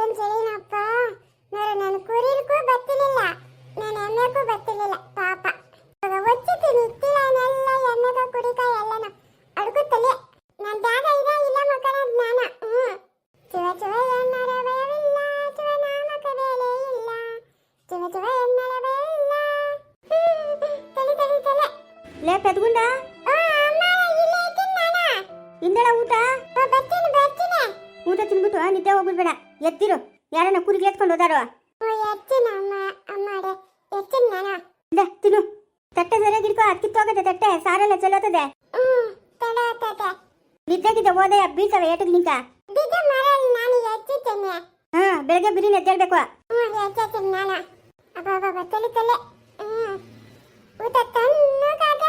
ಅಷ್ಟೊಂದು ಸರಿನಪ್ಪ ನೋಡು ನನ್ನ ಕುರಿಗೂ ಬತ್ತಿರಲಿಲ್ಲ ನನ್ನ ಎಮ್ಮೆಗೂ ಬತ್ತಿರಲಿಲ್ಲ ಪಾಪ. ಒಚ್ಚಿತ್ತು ನಿತ್ತಿಲನೆಲ್ಲ ಎಮ್ಮೆಗ ಕುರಿಕ ಎಲ್ಲನ ಅಡುಗುತ್ತಲೇ. ನನ್ನ ಜಾಗ ಇದೆ ಇಲ್ಲ ಮಕ್ಕಳ ಜ್ಞಾನ. ಹ್ಞೂ ಚುವ ಚುವ ಎಮ್ಮರ ಭಯವಿಲ್ಲ ಚುವ ನಾಮಕ ಬೇಲೆ ಇಲ್ಲ. ಚುವ ಚುವ ಎಮ್ಮರ ಭಯವಿಲ್ಲ. ತಲೆ ತಲೆ ತಲೆ. ಲೇ ಪೆದ್ಗುಂಡ. ಹಿಂದಳ ಊಟ? ಊಟ ತಿನ್ಬಿಟ್ಟು ನಿದ್ದೆ ಹೋಗ್ಬಿಡ್ಬೇಡ. ಎದ್ದಿರು. ಯಾರನ್ನ ಕುರಿಗೆ ಎತ್ಕೊಂಡು ಹೋದಾರೋ? ತಿನ್ನು. ತಟ್ಟೆ ಸರಿಯಾಗಿ ಇಟ್ಕೋ ಕಿತ್ತೋಗತ್ತೆ ತಟ್ಟೆ. ಸಾರೆಲ್ಲ ಚೆಲ್ಲೋತದೆ. ನಿದ್ದೆಗಿದ್ದ ಹೋದೆ ಬೀಳ್ತವೆ ಏಟಿಗೆ ನಿಂಕ ಹಾ ಬೆಳಗ್ಗೆ ಬಿರಿನ ಎದ್ದೇಳ್ಬೇಕು ಊಟ ತಣ್ಣಗಾಗ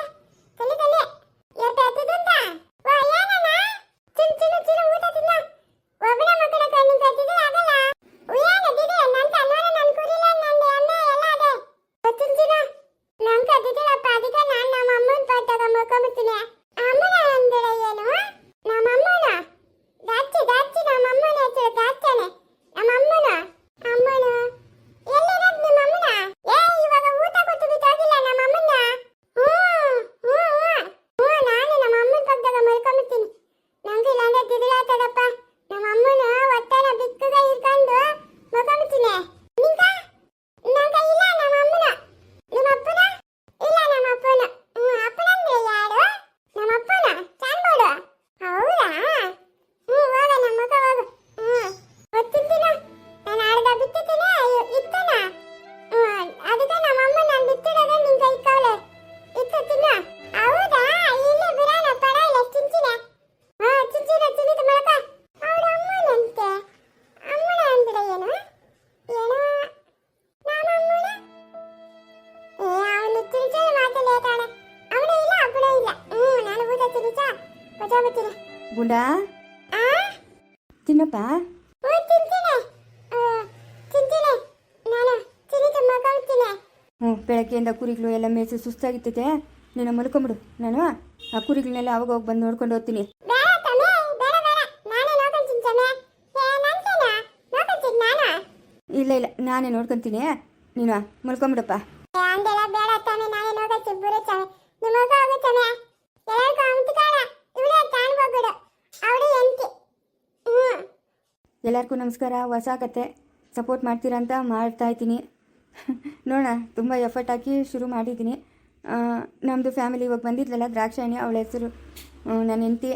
ತಲೆ ತಲೆ ಗುಂಡ? ಆ ತಿನ್ನಪ್ಪ ಹ್ಞೂ ಬೆಳಗ್ಗೆಯಿಂದ ಕುರಿಗಳು ಎಲ್ಲ ಮೇಯಿಸಿ ಸುಸ್ತಾಗಿರ್ತೈತೆ. ನೀನು ಮಲ್ಕೊಂಬಿಡು. ನಾನು ಆ ಕುರಿಗಳನ್ನೆಲ್ಲ ಅವಾಗ ಹೋಗಿ ಬಂದು ನೋಡ್ಕೊಂಡು ಹೋಗ್ತೀನಿ. ಇಲ್ಲ ಇಲ್ಲ. ನಾನೇ ನೋಡ್ಕೊಂತೀನಿ. ನೀನು ಮಲ್ಕೊಂಬಿಡಪ್ಪ. ಬೇಡ ತಾನೆ ನಾನೇ ನೋಡ್ಕೊಂತೀನಿ ಬುರ ತಮ್ಮೆ ನಿಮ್ಮ ಹೋಗು ತಮ್ಮೆ ಎಲ್ಲರಿಗೂ ಅಮ್ತು ಕಾಲ ಇವಳೇ ತಾನು ಹೋಗ್ಬಿಡು ಅವಳು ಎಂಟಿ ಹ್ಞೂ ಎಲ್ಲರಿಗೂ ನಮಸ್ಕಾರ. ಹೊಸ ಕತೆ. ಸಪೋರ್ಟ್ ಮಾಡ್ತೀರಾ ಅಂತ ಮಾಡ್ತಾ ಇದ್ದೀನಿ. ನೋಡೋಣ ತುಂಬ ಎಫರ್ಟ್ ಹಾಕಿ ಶುರು ಮಾಡಿದ್ದೀನಿ. ನಮ್ಮದು ಫ್ಯಾಮಿಲಿ ಇವಾಗ ಬಂದಿದ್ಲಲ್ಲ ದ್ರಾಕ್ಷಾಯಣಿ ಅವಳ ಹೆಸರು ನನ್ನ ಹೆಂಡತಿ.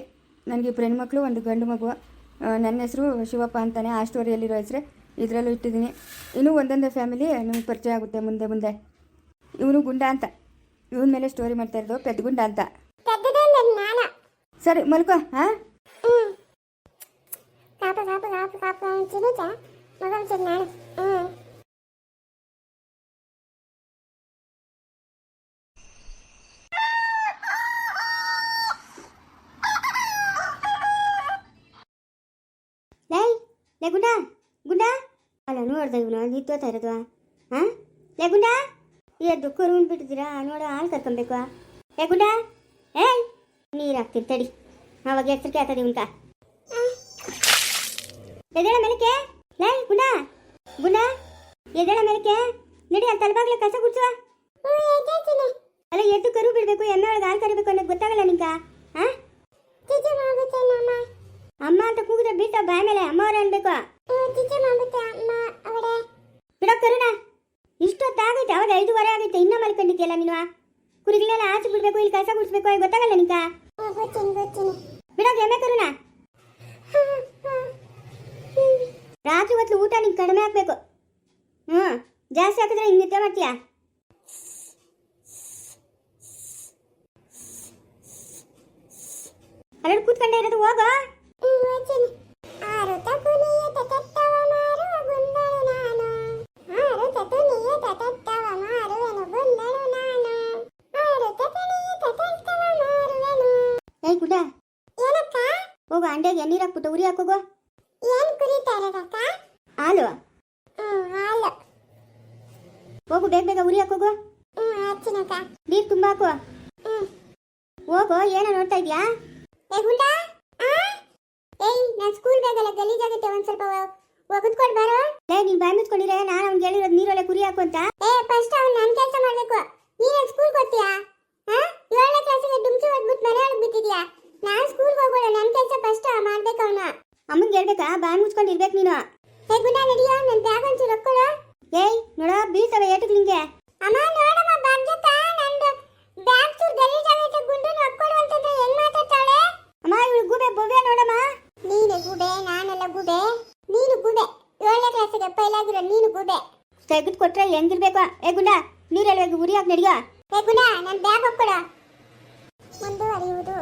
ನನಗೆ ಇಬ್ಬರು ಹೆಣ್ಮಕ್ಳು ಒಂದು ಗಂಡು ಮಗು. ನನ್ನ ಹೆಸರು ಶಿವಪ್ಪ ಅಂತಾನೆ ಆ ಸ್ಟೋರಿಯಲ್ಲಿರೋ ಹೆಸರು. ಇದರಲ್ಲೂ ಇಟ್ಟಿದ್ದೀನಿ. ಇನ್ನೂ ಒಂದೊಂದೇ ಫ್ಯಾಮಿಲಿ ನಿಮ್ಗೆ ಪರಿಚಯ ಆಗುತ್ತೆ ಮುಂದೆ ಮುಂದೆ. ಇವನು ಗುಂಡ ಅಂತ. ಇವನ ಮೇಲೆ ಸ್ಟೋರಿ ಮಾಡ್ತಾ ಇರೋದು ಪೆದ್ದ ಗುಂಡ ಅಂತ ಸರಿ ಮಲ್ಕೋ ಹಾಂ? ನಾನು ಹ್ಞೂ ಲೈ, ಲೇ ಗುಂಡ ಗುಂಡ. ಅಲ್ಲ ನೋಡ್ದೆ ಇವನು ನಿಂತೋತಾ ಇರೋದು. ಹಾಂ? ಲೇ ಗುಂಡ. ಎದ್ದು ಕರುನ್ ಬಿಟ್ಟಿದ್ದೀರಾ? ನೋಡು, ಹಾಲು ಕರ್ಕೊಬೇಕು ಏ ಗುಂಡ, ಏಯ್. ನೀರು ಹಾಕ್ತೀನಿ, ತಡಿ. ಅವಾಗ ಎಚ್ಚರಿಕೆ ಆಗ್ತದೆ ಇವನ್ಕ ಎದೇಳ ಮೇಲಕ್ಕೆ? ಲೈ ಗುಣ ಗುಣ ಎದೇಳ ಮೇಲಕ್ಕೆ? ನಡಿ ಅಲ್ಲಿ ತಲೆಬಾಗ್ಲೆ ಕಸ ಗುಡ್ಸುವ ಅಲ್ಲ ಎದ್ದು ಕರು ಬಿಡಬೇಕು ಎಮ್ಮೆ ಒಳಗೆ ಹಾಲು ಕರಿಬೇಕು ಅನ್ನೋದು ಗೊತ್ತಾಗಲ್ಲ ನಿಂಗ. ಹಾಂ ಅಮ್ಮ. ಅಂತ ಕೂಗಿದ್ರೆ ಬೀಳ್ತಾವ ಬಾಯ ಮೇಲೆ ಅಮ್ಮ ಅವ್ರೆ ಅನ್ಬೇಕು. ಬಿಡೋ ಕರುಣ! ಇಷ್ಟೊತ್ತಾಗೈತೆ ಅವಾಗ ಐದುವರೆ ಆಗೈತೆ ಇನ್ನೂ ಮಲ್ಕೊಂಡಿದ್ಯಲ್ಲ ನೀನು? ಕುರಿಗಳೆಲ್ಲ ಆಚೆ ಬಿಡ್ಬೇಕು ಇಲ್ಲಿ ಕಸ ಗುಡಿಸ್ಬೇಕು ಗೊತ್ತಾಗಲ್ಲ ನಿಂಕ ಹ್ಞೂ ಗೊತ್ತೀನಿ ಗೊತ್ತೀನಿ. ಬಿಡೋ ಎಮ್ಮೆ ಕರುಣ. ರಾತ್ರಿ ಹೊತ್ತು ಊಟ ನಿಂಗೆ ಕಡಿಮೆ ಹಾಕ್ಬೇಕು ಹ್ಞೂ ಜಾಸ್ತಿ ಹಾಕಿದ್ರೆ ಹಿಂಗೆ ನಿದ್ದೆ ಮಾಡ್ತೀಯಾ? ಅಲ್ಲೆಲ್ಲ ಕೂತ್ಕೊಂಡೆ ಇರೋದು ಹೋಗೋ. ಹೋಗು ಅಂಡ್ಯಾಗೆ ನೀರು ಹಾಕ್ಬಿಟ್ಟು ಉರಿ ಹಾಕೋಗೋ. ಏನ್ ಕುರಿತಾ ಇರೋದಕ್ಕ ಹಾಲು? ಹ್ಮ್ ಹಾಲು. ಹೋಗು ಬೇಗ ಬೇಗ ಉರಿ ಹಾಕೋಗು ಹ್ಮ್ ಹಚ್ಚಿನಕ್ಕ ನೀರು ತುಂಬ ಹಾಕು. ಹ್ಮ್. ಹೋಗೋ ಏನೋ ನೋಡ್ತಾ ಇದ್ಯಾ? ಏ ಗುಂಡ ಆ? ಏಯ್ ನಾನ್ ಸ್ಕೂಲ್ ಬ್ಯಾಗೆಲ್ಲ ಗಲೀಜಾಗುತ್ತೆ ಒಂದು ಸ್ವಲ್ಪ ಒಗದ್ಕೊಡ್ ಬಾರೋ? ಲೇ ನೀನ್ ಬಾಯ್ ಮುಚ್ಕೊಂಡಿರೆ ನಾನು ಅವ್ನಿಗೆ ಹೇಳಿರೋದು ನೀರೊಳಗೆ ಕುರಿ ಹಾಕು ಅಂತ. ಏ ಫಸ್ಟ್ ಅವ್ನು ನನ್ನ ಕೆಲಸ ಮಾಡಬೇಕು. ನೀನು ಸ್ಕೂಲ್ ಗೊತ್ತೀಯಾ ಬೀಸವ ಏಟುಗಳಿಗೆ ಅಮ್ಮ ನೋಡಮ್ಮ ಬರ್ಜಕ್ಕ ನಂದು ಬ್ಯಾಗ್ ಚೂರ್ ಗಲೀಜ್ ಆಗೈತೆ ಗುಂಡು ನಕ್ಕೊಡು ಅಂತಂದ್ರೆ ಹೆಂಗ್ ಮಾತಾಡ್ತಾಳೆ ಅಮ್ಮ ಇವಳು ಗುಬೆ ಬೊಬೆ ನೋಡಮ್ಮ ನೀನು ಗುಬೆ ನಾನೆಲ್ಲ ಗುಬೆ ನೀನು ಗುಬೆ ಏಳನೇ ಕ್ಲಾಸಿಗೆ ಪೈಲಾಗಿರೋ ನೀನು ಗುಬೆ ತೆಗೆದು ಕೊಟ್ರೆ ಹೆಂಗಿರ್ಬೇಕು ಏ ಗುಂಡ ನೀರಲ್ಲಿ ಉರಿಯಾಗಿ ನಡಿಗ ಏ ಗುಂಡ ನನ್ನ ಬ್ಯಾಗ್ ಹಾಕೊಡ ಮುಂದುವರಿಯುವುದು